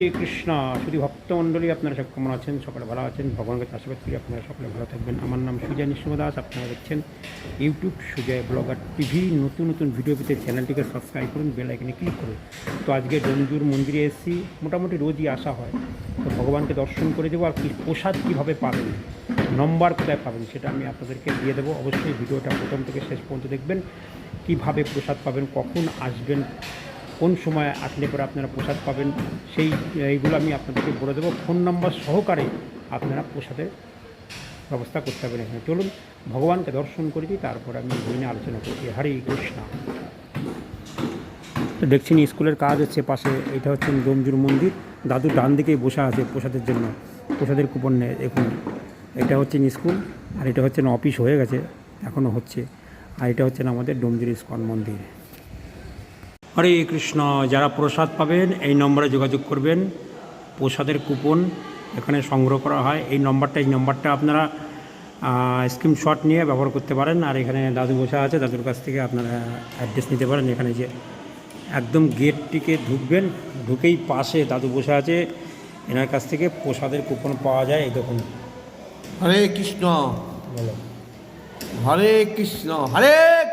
হরে কৃষ্ণ শুধু ভক্তমণ্ডলী, আপনারা সব কেমন আছেন? সকলে ভালো আছেন? ভগবানকে আশীর্বাদ করি, আপনারা সকলে ভালো থাকবেন। আমার নাম সুজয় নিঃসম দাস আপনারা দেখছেন ইউটিউব সুজয় ব্লগার টিভি। নতুন নতুন ভিডিও পেতে চ্যানেলটিকে সাবস্ক্রাইব করুন বেল আইকনে ক্লিক করুন। তো আজকে ডঞ্জুর মন্দিরে এসেছি। মোটামুটি রোজই আসা হয়। তো ভগবানকে দর্শন করে দেবো, আর কি প্রসাদ কীভাবে পাবেন নম্বর কোথায় পাবেন সেটা আমি আপনাদেরকে দিয়ে দেবো। অবশ্যই ভিডিওটা প্রথম থেকে শেষ পর্যন্ত দেখবেন। কীভাবে প্রসাদ পাবেন, কখন আসবেন কোন সময় আসলে পরে আপনারা প্রসাদ পাবেন, সেই, এইগুলো আমি আপনাদেরকে বলে দেবো। ফোন নাম্বার সহকারে আপনারা প্রসাদের ব্যবস্থা করতে পারবেন এখানে। চলুন, ভগবানকে দর্শন করে দিই, তারপর আমি বই নিয়ে আলোচনা করছি। হরে কৃষ্ণ। তো দেখছেন, স্কুলের কাজ হচ্ছে পাশে, এটা হচ্ছে ডোমজুর মন্দির। দাদু ডান দিকেই বসে আছে প্রসাদের জন্য। প্রসাদের কুপন নেয় দেখুন এটা হচ্ছে স্কুল, আর এটা হচ্ছে অফিস হয়ে গেছে এখনও হচ্ছে। আর এটা হচ্ছে আমাদের ডোমজুর ইস্কন মন্দির। হরে কৃষ্ণ যারা প্রসাদ পাবেন এই নম্বরে যোগাযোগ করবেন। প্রসাদের কুপন এখানে সংগ্রহ করা হয়। এই নম্বরটা এই নম্বরটা আপনারা স্ক্রিনশট নিয়ে ব্যবহার করতে পারেন। আর এখানে দাদু বসা আছে দাদুর কাছ থেকে আপনারা অ্যাড্রেস নিতে পারেন। এখানে যে একদম গেটটিকে ঢুকবেন ঢুকেই পাশে দাদু বসে আছে এনার কাছ থেকে প্রসাদের কুপন পাওয়া যায় এই দেখুন। হরে কৃষ্ণ। বলো। হরে কৃষ্ণ। হরে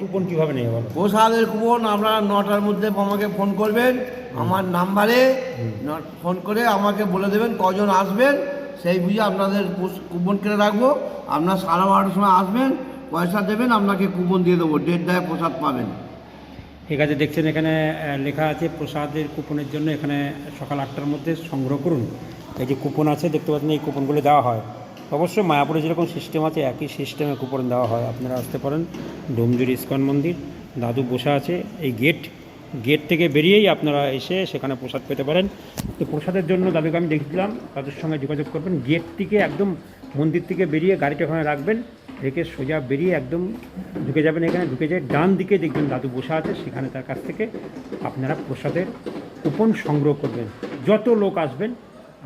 কুপন কীভাবে নেই প্রসাদের কুপন আপনারা নটার মধ্যে আমাকে ফোন করবেন আমার নাম্বারে ফোন করে আমাকে বলে দেবেন কজন আসবেন সেই বুঝে আপনাদের কুপন কেটে রাখব। আপনার সাড়ে বারোটার সময় আসবেন পয়সা দেবেন আপনাকে কুপন দিয়ে দেবো দেড়টায় প্রসাদ পাবেন। ঠিক আছে দেখছেন এখানে লেখা আছে প্রসাদের কুপনের জন্য এখানে সকাল আটটার মধ্যে সংগ্রহ করুন। এই যে কুপন আছে দেখতে পাচ্ছেন এই কুপনগুলো দেওয়া হয়। অবশ্যই মায়াপুরে যেরকম সিস্টেম আছে, একই সিস্টেমে কুপন দেওয়া হয়। আপনারা আসতে পারেন ডোমজুর ইস্কন মন্দির। দাদু বসে আছে এই গেট গেট থেকে বেরিয়েই আপনারা এসে সেখানে প্রসাদ পেতে পারেন। তো প্রসাদের জন্য দাদুকে আমি দেখেছিলাম তাদের সঙ্গে যোগাযোগ করবেন। গেট থেকে একদম মন্দির থেকে বেরিয়ে গাড়িটা ওখানে রাখবেন, রেখে সোজা বেরিয়ে একদম ঢুকে যাবেন এখানে। ঢুকে যায় ডান দিকে দেখবেন দাদু বসে আছে, সেখানে তার কাছ থেকে আপনারা প্রসাদের কুপন সংগ্রহ করবেন। যত লোক আসবেন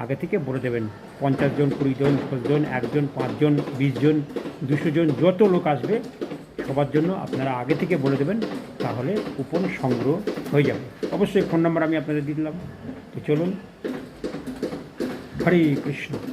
আগে থেকে বলে দেবেন। পঞ্চাশ জন, কুড়ি জন জন একজন পাঁচজন বিশ জন, দুশো জন, যত লোক আসবে, সবার জন্য আপনারা আগে থেকে বলে দেবেন, তাহলে কুপন সংগ্রহ হয়ে যাবে। অবশ্যই ফোন নাম্বার আমি আপনাদের দিলাম। তো চলুন। হরে কৃষ্ণ।